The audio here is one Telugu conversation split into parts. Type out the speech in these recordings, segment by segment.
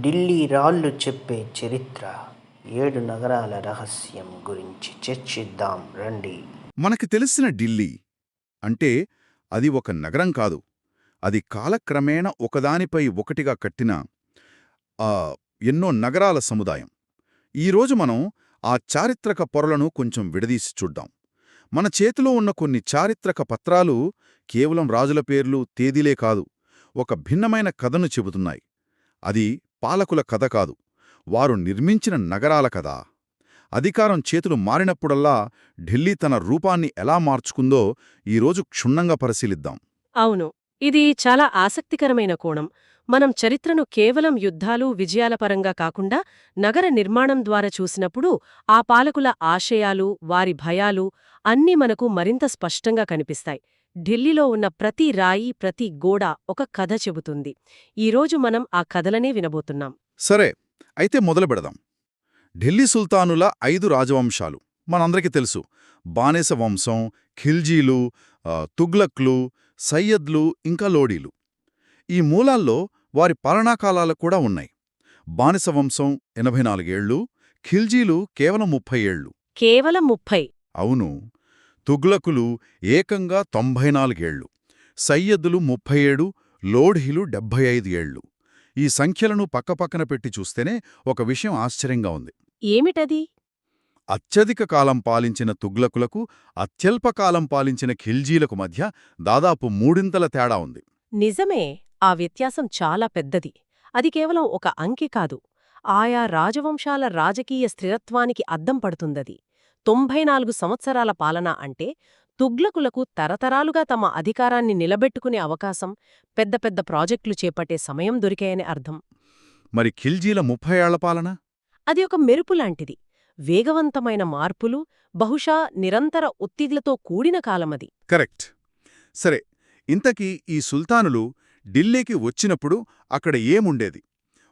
ఢిల్లీ రాళ్ళు చెప్పే చరిత్ర ఏడు నగరాల రహస్యం గురించి చర్చిద్దాం రండి. మనకి తెలిసిన ఢిల్లీ అంటే అది ఒక నగరం కాదు. అది కాలక్రమేణ ఒకదానిపై ఒకటిగా కట్టిన ఆ, ఎన్నో నగరాల సముదాయం. ఈరోజు మనం ఆ చారిత్రక పొరలను కొంచెం విడదీసి చూద్దాం. మన చేతిలో ఉన్న కొన్ని చారిత్రక పత్రాలు కేవలం రాజుల పేర్లు తేదీలే కాదు ఒక భిన్నమైన కథను చెబుతున్నాయి. అది పాలకుల కథ కాదు. వారు నిర్మించిన నగరాల కథ. అధికారం చేతులు మారినప్పుడల్లా ఢిల్లీ తన రూపాన్ని ఎలా మార్చుకుందో ఈరోజు క్షుణ్ణంగా పరిశీలిద్దాం. అవును ఇది చాలా ఆసక్తికరమైన కోణం. మనం చరిత్రను కేవలం యుద్ధాలు విజయాల పరంగా కాకుండా నగర నిర్మాణం ద్వారా చూసినప్పుడు ఆ పాలకుల ఆశయాలు వారి భయాలు అన్నీ మనకు మరింత స్పష్టంగా కనిపిస్తాయి. ఢిల్లీలో ఉన్న ప్రతి రాయి ప్రతి గోడ ఒక కథ చెబుతుంది. ఈరోజు మనం ఆ కథలనే వినబోతున్నాం. సరే అయితే మొదలు పెడదాం. ఢిల్లీ సుల్తానుల ఐదు రాజవంశాలు. మనందరికీ తెలుసు. బానేస వంశం ఖిల్జీలు తుగ్లక్లు సయ్యద్లు ఇంకా లోడీలు. ఈ మూలాల్లో వారి పాలనాకాలాలు కూడా ఉన్నాయి. బానిస వంశం ఎనభై నాలుగేళ్ళు ఖిల్జీలు కేవలం ముప్పై ఏళ్ళు కేవలం ముప్పై. అవును. తుగ్లకులు ఏకంగా తొంభై నాలుగేళ్ళు సయ్యద్దులు ముప్పై ఏడు లోఢీలు డెబ్భై ఐదు ఏళ్ళు ఈ సంఖ్యలను పక్కపక్కన పెట్టి చూస్తేనే ఒక విషయం ఆశ్చర్యంగా ఉంది. ఏమిటది? అత్యధిక కాలం పాలించిన తుగ్లకులకు అత్యల్ప కాలం పాలించిన ఖిల్జీలకు మధ్య దాదాపు మూడింతల తేడా ఉంది. నిజమే ఆ వ్యత్యాసం చాలా పెద్దది. అది కేవలం ఒక అంకె కాదు. ఆయా రాజవంశాల రాజకీయ స్థిరత్వానికి అద్దం పడుతుందది. తొంభై నాలుగు సంవత్సరాల పాలన అంటే తుగ్లకులకు తరతరాలుగా తమ అధికారాన్ని నిలబెట్టుకునే అవకాశం పెద్ద పెద్ద ప్రాజెక్టులు చేపట్టే సమయం దొరికాయని అర్థం. మరి ఖిల్జీల ముప్పై ఏళ్ళ పాలన? అది ఒక మెరుపులాంటిది వేగవంతమైన మార్పులు బహుశా నిరంతర ఒత్తిళ్ళతో కూడిన కాలమది. కరెక్ట్. సరే ఇంతకీ ఈ సుల్తానులు ఢిల్లీకి వచ్చినప్పుడు అక్కడ ఏముండేది?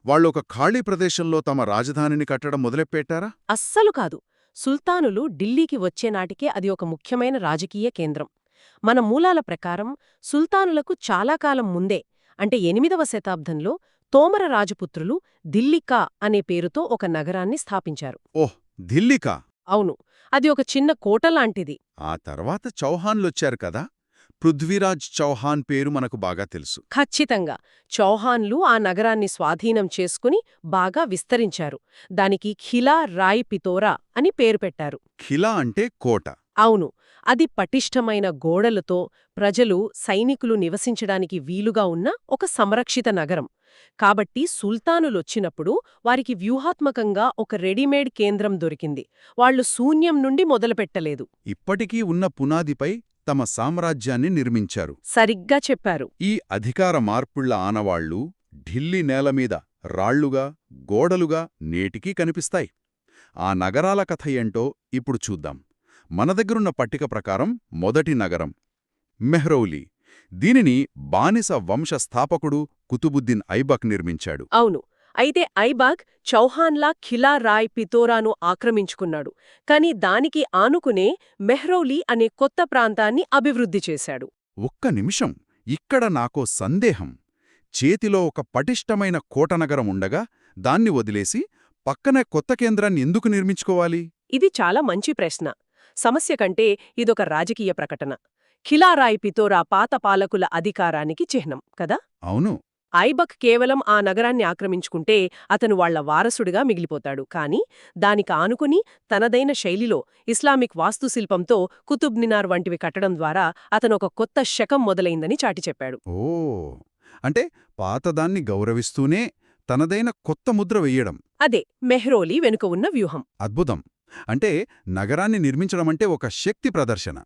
వాళ్ళొక ఖాళీ ప్రదేశంలో తమ రాజధానిని కట్టడం మొదలెట్టారా అస్సలు కాదు. సుల్తానులు ఢిల్లీకి వచ్చేనాటికే అది ఒక ముఖ్యమైన రాజకీయ కేంద్రం. మన మూలాల ప్రకారం సుల్తానులకు చాలా కాలం ముందే అంటే ఎనిమిదవ శతాబ్దంలో తోమర రాజపుత్రులు దిల్లికా అనే పేరుతో ఒక నగరాన్ని స్థాపించారు. ఓహ్ ఢిల్లీకా? అవును అది ఒక చిన్న కోటలాంటిది ఆ తర్వాత చౌహాన్లొచ్చారు కదా? పృథ్వీరాజ్ చౌహాన్ పేరు మనకు బాగా తెలుసు. ఖచ్చితంగా. చౌహాన్లు ఆ నగరాన్ని స్వాధీనం చేసుకుని బాగా విస్తరించారు. దానికి ఖిలా రాయ్ పితోరా అని పేరు పెట్టారు. ఖిలా అంటే కోట. అవును. అది పటిష్టమైన గోడలతో ప్రజలు సైనికులు నివసించడానికి వీలుగా ఉన్న ఒక సంరక్షిత నగరం. కాబట్టి సుల్తానులొచ్చినప్పుడు వారికి వ్యూహాత్మకంగా ఒక రెడీమేడ్ కేంద్రం దొరికింది. వాళ్ళు శూన్యం నుండి మొదలుపెట్టలేదు. ఇప్పటికీ ఉన్న పునాదిపై తమ సామ్రాజ్యాన్ని నిర్మించారు. సరిగ్గా చెప్పారు. ఈ అధికార మార్పుళ్ళ ఆనవాళ్ళు ఢిల్లీ నేలమీద రాళ్ళుగా గోడలుగా నేటికీ కనిపిస్తాయి. ఆ నగరాల కథ ఏంటో ఇప్పుడు చూద్దాం. మన దగ్గరున్న పట్టిక ప్రకారం మొదటి నగరం మెహ్రౌలీ. దీనిని బానిస వంశ స్థాపకుడు కుతుబుద్దీన్ ఐబక్ నిర్మించాడు. అవును. అయితే ఐబాగ్ చౌహాన్లా ఖిలా రాయ్ పితోరాను ఆక్రమించుకున్నాడు కాని దానికి ఆనుకునే మెహ్రౌలీ అనే కొత్త ప్రాంతాన్ని అభివృద్ధి చేశాడు. ఒక్క నిమిషం ఇక్కడ నాకో సందేహం. చేతిలో ఒక పటిష్టమైన కోటనగరం ఉండగా దాన్ని వదిలేసి పక్కనే కొత్త కేంద్రాన్ని ఎందుకు నిర్మించుకోవాలి? ఇది చాలా మంచి ప్రశ్న. సమస్య కంటే ఇదొక రాజకీయ ప్రకటన. ఖిలారాయ్ పితోరా పాత పాలకుల అధికారానికి చిహ్నం కదా? అవును. ఐబక్ కేవలం ఆ నగరాన్ని ఆక్రమించుకుంటే అతను వాళ్ళ వారసుడిగా మిగిలిపోతాడు. కాని దానికి ఆనుకుని తనదైన శైలిలో ఇస్లామిక్ వాస్తుశిల్పంతో కుతుబ్ మినార్ వంటివి కట్టడం ద్వారా అతను ఒక కొత్త శకం మొదలైందని చాటి చెప్పాడు. ఓ! అంటే పాతదాన్ని గౌరవిస్తూనే తనదైన కొత్త ముద్ర వెయ్యడం. అదే మెహ్రోలీ వెనుక ఉన్న వ్యూహం. అద్భుతం. అంటే నగరాన్ని నిర్మించడమంటే ఒక శక్తి ప్రదర్శన.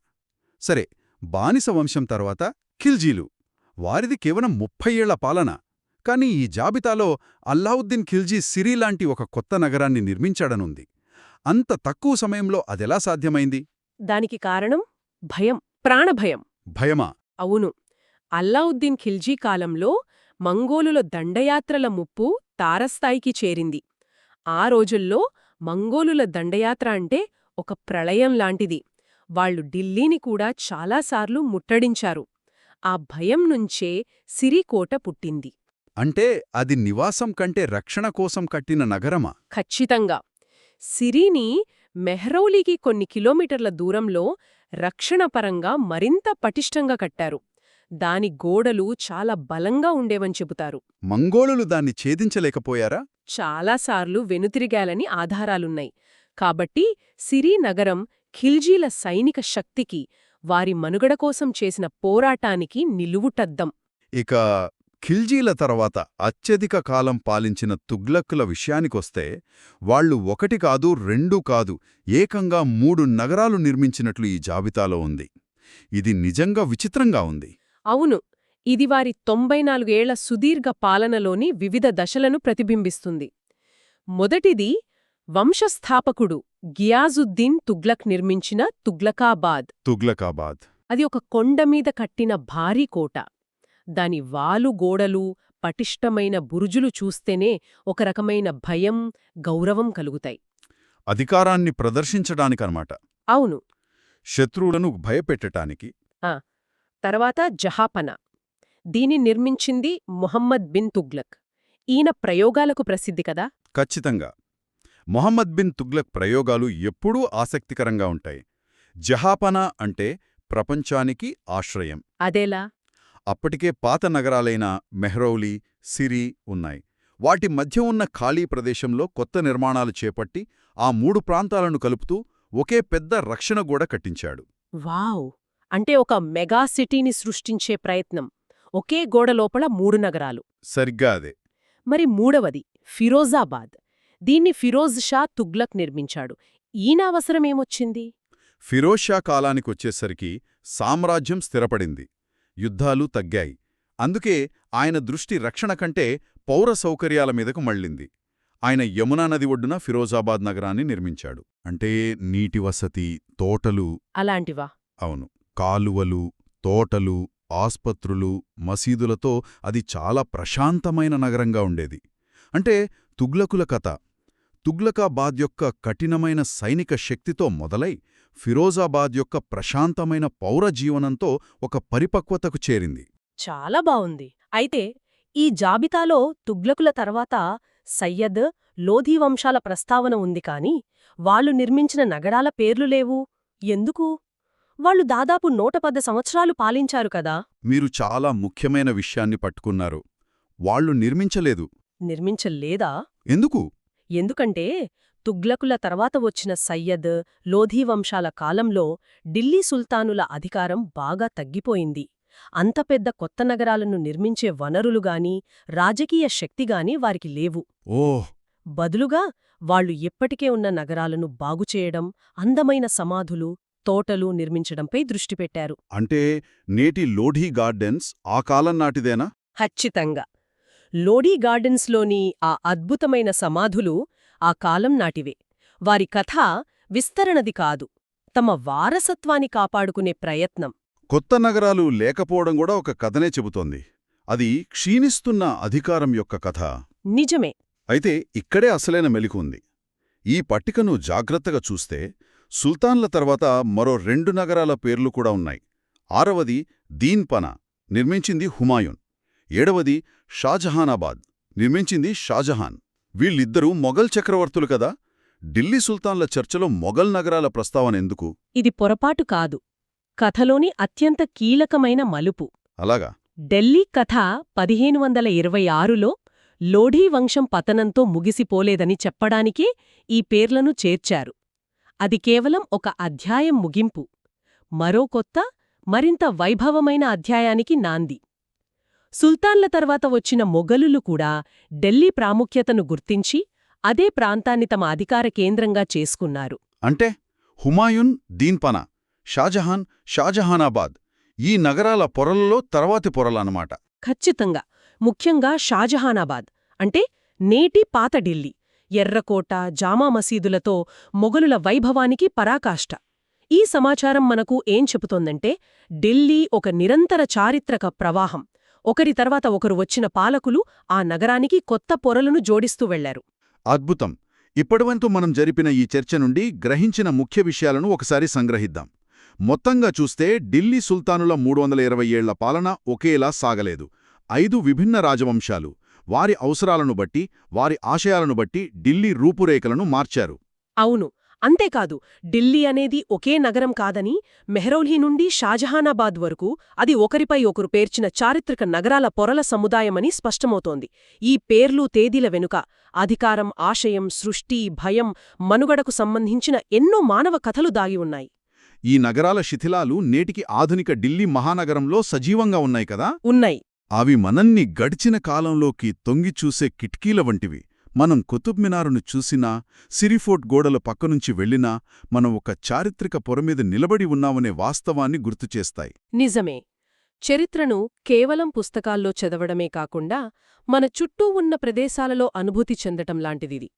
సరే బానిస వంశం తర్వాత ఖిల్జీలు. వారిది కేవలం ముప్పై ఏళ్ళ పాలన. కాని ఈ జాబితాలో అల్లావుద్దీన్ ఖిల్జీ సిరీ లాంటి ఒక కొత్త నగరాన్ని నిర్మించాడనుంది. అంత తక్కువ సమయంలో అదెలా సాధ్యమైంది? దానికి కారణం భయం ప్రాణభయం. భయమా? అవును. అల్లావుద్దీన్ ఖిల్జీ కాలంలో మంగోలుల దండయాత్రల ముప్పు తారస్థాయికి చేరింది. ఆ రోజుల్లో మంగోలుల దండయాత్ర అంటే ఒక ప్రళయం లాంటిది. వాళ్ళు ఢిల్లీని కూడా చాలాసార్లు ముట్టడించారు. ఆ భయం నుంచే సిరికోట పుట్టింది. అంటే అది నివాసం కంటే రక్షణ కోసం కట్టిన నగరమా? ఖచ్చితంగా. సిరీని మెహ్రౌలీకి కొన్ని కిలోమీటర్ల దూరంలో రక్షణపరంగా మరింత పటిష్టంగా కట్టారు. దాని గోడలు చాలా బలంగా ఉండేవని చెబుతారు. మంగోళులు దాన్ని ఛేదించలేకపోయారా? చాలాసార్లు వెనుతిరిగాలని ఆధారాలున్నాయి. కాబట్టి సిరీ నగరం ఖిల్జీల సైనిక శక్తికి వారి మనుగడ కోసం చేసిన పోరాటానికి నిలువుటద్దం. ఇక ఖిల్జీల తర్వాత అత్యధిక కాలం పాలించిన తుగ్లక్కుల విషయానికొస్తే వాళ్ళు ఒకటి కాదు రెండు కాదు ఏకంగా మూడు నగరాలు నిర్మించినట్లు ఈ జాబితాలో ఉంది. ఇది నిజంగా విచిత్రంగా ఉంది. అవును ఇది వారి తొంభై నాలుగేళ్ళ సుదీర్ఘ పాలనలోని వివిధ దశలను ప్రతిబింబిస్తుంది. మొదటిది వంశస్థాపకుడు గియాజుద్దీన్ తుగ్లక్ నిర్మించిన తుగ్లకాబాద్. తుగ్లకాబాద్. అది ఒక కొండమీద కట్టిన భారీ కోట. దాని వాలు గోడలు పటిష్టమైన బురుజులు చూస్తేనే ఒక రకమైన భయం గౌరవం కలుగుతాయి. అధికారాన్ని ప్రదర్శించడానికనమాట. అవును. శత్రువులను భయపెట్టటానికి. తర్వాత జహాపనా. దీని నిర్మించింది మొహమ్మద్ బిన్ తుగ్లక్. ఈయన ప్రయోగాలకు ప్రసిద్ధి కదా? ఖచ్చితంగా. మొహమ్మద్ బిన్ తుగ్లక్ ప్రయోగాలు ఎప్పుడూ ఆసక్తికరంగా ఉంటాయి. జహాపనా అంటే ప్రపంచానికి ఆశ్రయం. అదేలా? అప్పటికే పాత నగరాలైన మెహ్రౌలీ సిరి ఉన్నాయి. వాటి మధ్య ఉన్న ఖాళీ ప్రదేశంలో కొత్త నిర్మాణాలు చేపట్టి ఆ మూడు ప్రాంతాలను కలుపుతూ ఒకే పెద్ద రక్షణ గోడ కట్టించాడు. వావ్! అంటే ఒక మెగా సిటీని సృష్టించే ప్రయత్నం. ఒకే గోడ లోపల మూడు నగరాలు. సరిగ్గా అదే. మరి మూడవది ఫిరోజాబాద్. దీన్ని ఫిరోజ్ షా తుగ్లక్ నిర్మించాడు. ఈయన అవసరమేమొచ్చింది? ఫిరోజ్ షా కాలానికొచ్చేసరికి సామ్రాజ్యం స్థిరపడింది. యుద్ధాలు తగ్గాయి. అందుకే ఆయన దృష్టి రక్షణ కంటే పౌర సౌకర్యాల మీదకు మళ్ళింది. ఆయన యమునా నది ఒడ్డున ఫిరోజాబాద్ నగరాన్ని నిర్మించాడు. అంటే నీటి వసతి తోటలు. అలాంటివా? అవును. కాలువలు తోటలు ఆస్పత్రులు మసీదులతో అది చాలా ప్రశాంతమైన నగరంగా ఉండేది. అంటే తుగ్లకుల కథ. తుగ్లకాబాద్ యొక్క కఠినమైన సైనిక శక్తితో మొదలై ఫిరోజాబాద్ యొక్క ప్రశాంతమైన పౌర జీవనంతో ఒక పరిపక్వతకు చేరింది. చాలా బావుంది. అయితే ఈ జాబితాలో తుగ్లకుల తర్వాత సయ్యద్ లోధీ వంశాల ప్రస్తావన ఉంది కాని వాళ్ళు నిర్మించిన నగరాల పేర్లు లేవు. ఎందుకు? వాళ్ళు దాదాపు నూట పద సంవత్సరాలు పాలించారు కదా. మీరు చాలా ముఖ్యమైన విషయాన్ని పట్టుకున్నారు. వాళ్ళు నిర్మించలేదు. నిర్మించలేదా? ఎందుకు? ఎందుకంటే తుగ్లకుల తర్వాత వచ్చిన సయ్యద్ లోధీ వంశాల కాలంలో ఢిల్లీ సుల్తానుల అధికారం బాగా తగ్గిపోయింది. అంత పెద్ద కొత్త నగరాలను నిర్మించే వనరులుగాని రాజకీయ శక్తిగాని వారికి లేవు. ఓహ్! బదులుగా వాళ్ళు ఎప్పటికే ఉన్న నగరాలను బాగుచేయడం అందమైన సమాధులు తోటలు నిర్మించడంపై దృష్టి పెట్టారు. అంటే నేటి లోఢీ గార్డెన్స్ ఆ కాలం నాటిదేనా? ఖచ్చితంగా. లోడీ గార్డెన్స్లోని ఆ అద్భుతమైన సమాధులు ఆ కాలం నాటివే. వారి కథ విస్తరణది కాదు. తమ వారసత్వాన్ని కాపాడుకునే ప్రయత్నం. కొత్త నగరాలు లేకపోవడం కూడా ఒక కథనే చెబుతోంది. అది క్షీణిస్తున్న అధికారం యొక్క కథ. నిజమే. అయితే ఇక్కడే అసలైన మెలికు ఉంది. ఈ పట్టికను జాగ్రత్తగా చూస్తే సుల్తాన్ల తర్వాత మరో రెండు నగరాల పేర్లు కూడా ఉన్నాయి. ఆరవది దీన్పన నిర్మించింది హుమాయూన్. ఏడవది షాజహానాబాద్. నిర్మించింది షాజహాన్. వీళ్ళిద్దరూ మొఘల్ చక్రవర్తులు కదా? ఢిల్లీ సుల్తాన్ల చర్చలో మొఘల్ నగరాల ప్రస్తావన ఎందుకు? ఇది పొరపాటు కాదు. కథలోని అత్యంత కీలకమైన మలుపు. అలాగా. ఢిల్లీ కథ పదిహేను వందల ఇరవై ఆరులో లోఢీ వంశం పతనంతో ముగిసిపోలేదని చెప్పడానికే ఈ పేర్లను చేర్చారు. అది కేవలం ఒక అధ్యాయం ముగింపు. మరో కొత్త మరింత వైభవమైన అధ్యాయానికి నాంది. సుల్తాన్ల తర్వాత వచ్చిన మొఘలులు కూడా ఢిల్లీ ప్రాముఖ్యతను గుర్తించి అదే ప్రాంతాన్ని తమ అధికార కేంద్రంగా చేసుకున్నారు. అంటే హుమాయూన్ దీన్పన షాజహాన్ షాజహానాబాద్ ఈ నగరాల పొరలలో తర్వాతి పొరలన్నమాట. ఖచ్చితంగా. ముఖ్యంగా షాజహానాబాద్ అంటే నేటి పాత ఢిల్లీ ఎర్రకోట జామా మసీదులతో మొఘలుల వైభవానికి పరాకాష్ట. ఈ సమాచారం మనకు ఏం చెబుతోందంటే ఢిల్లీ ఒక నిరంతర చారిత్రక ప్రవాహం ఒకరి తర్వాత ఒకరు వచ్చిన పాలకులు ఆ నగరానికి కొత్త పొరలను జోడిస్తూ వెళ్ళారు. అద్భుతం! ఇప్పటివంతు మనం జరిపిన ఈ చర్చ నుండి గ్రహించిన ముఖ్య విషయాలను ఒకసారి సంగ్రహిద్దాం. మొత్తంగా చూస్తే ఢిల్లీ సుల్తానుల మూడు వందల ఇరవై ఏళ్ళ పాలన ఒకేలా సాగలేదు. ఐదు విభిన్న రాజవంశాలు వారి అవసరాలను బట్టి వారి ఆశయాలను బట్టి ఢిల్లీ రూపురేఖలను మార్చారు. అవును అంతేకాదు ఢిల్లీ అనేది ఒకే నగరం కాదని మెహ్రౌలీ నుండి షాజహానాబాద్ వరకు అది ఒకరిపై ఒకరు పేర్చిన చారిత్రక నగరాల పొరల సముదాయమని స్పష్టమవుతోంది. ఈ పేర్లు తేదీల వెనుక అధికారం ఆశయం సృష్టి భయం మనుగడకు సంబంధించిన ఎన్నో మానవ కథలు దాగి ఉన్నాయి. ఈ నగరాల శిథిలాలు నేటికి ఆధునిక ఢిల్లీ మహానగరంలో సజీవంగా ఉన్నాయి కదా? ఉన్నాయి. అవి మనల్ని గడిచిన కాలంలోకి తొంగిచూసే కిటికీల వంటివి. మనం కుతుబ్ మినారును చూసినా సిరిఫోర్ట్ గోడల పక్కనుంచి వెళ్ళినా మనం ఒక చారిత్రక పొరమీద నిలబడి ఉన్నామనే వాస్తవాన్ని గుర్తుచేస్తాయి నిజమే. చరిత్రను కేవలం పుస్తకాల్లో చదవడమే కాకుండా మన చుట్టూ ఉన్న ప్రదేశాలలో అనుభూతి చెందటం లాంటిదిది.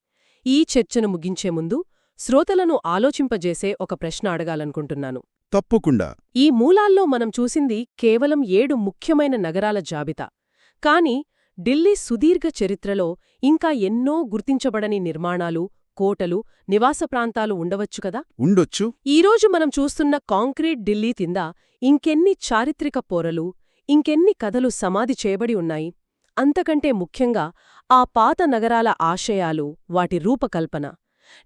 ఈ చర్చను ముగించే ముందు శ్రోతలను ఆలోచింపజేసే ఒక ప్రశ్న అడగాలనుకుంటున్నాను. తప్పకుండా. ఈ మూలాల్లో మనం చూసింది కేవలం ఏడు ముఖ్యమైన నగరాల జాబితా. కాని ఢిల్లీ సుదీర్ఘ చరిత్రలో ఇంకా ఎన్నో గుర్తించబడని నిర్మాణాలు కోటలు నివాస ప్రాంతాలు ఉండవచ్చు కదా? ఉండొచ్చు. ఈరోజు మనం చూస్తున్న కాంక్రీట్ ఢిల్లీ కింద ఇంకెన్ని చారిత్రక పొరలు ఇంకెన్ని కథలు సమాధి చేయబడి ఉన్నాయి. అంతకంటే ముఖ్యంగా ఆ పాత నగరాల ఆశయాలు వాటి రూపకల్పన.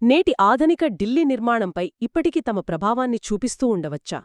నేటి ఆధునిక ఢిల్లీ నిర్మాణంపై ఇప్పటికీ తమ ప్రభావాన్ని చూపిస్తూ ఉండవచ్చా?